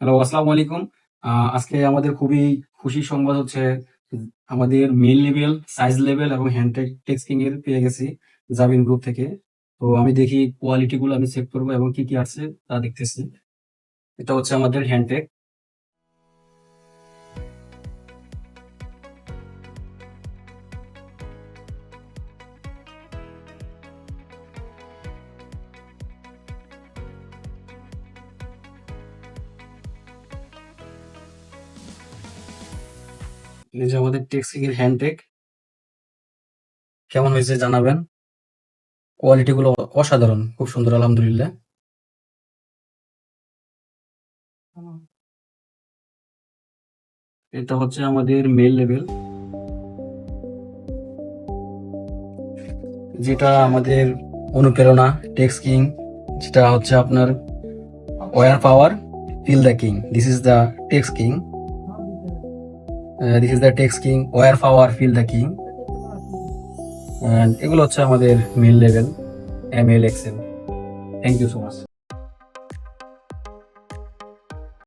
Hello, আসসালামু আলাইকুম। আজকে আমাদের খুবই খুশি সংবাদ হচ্ছে, আমাদের মেল লেভেল সাইজ লেভেল এবং হ্যান্ড টেক্সটিং এর পেয়ে গেছি জামিন গ্রুপ থেকে। তো আমি দেখি কোয়ালিটি গুলো আমি চেক করব এবং কি কি আছে তা দেখতেছি। এটা হচ্ছে আমাদের হ্যান্ডটেক এই যে আমাদের টেক্সটিং এর হ্যান্ডটেক কেমন হয়েছে জানাবেন। কোয়ালিটি গুলো অসাধারণ, খুব সুন্দর, আলহামদুলিল্লাহ। এটা হচ্ছে আমাদের মেল লেভেল যেটা আমাদের অনুপ্রেরণা টেক্স কিং যেটা হচ্ছে আপনার war power fill the king this is the tex king this is the tex king war power fill the king এগুলো হচ্ছে আমাদের male level M L Excel thank you so much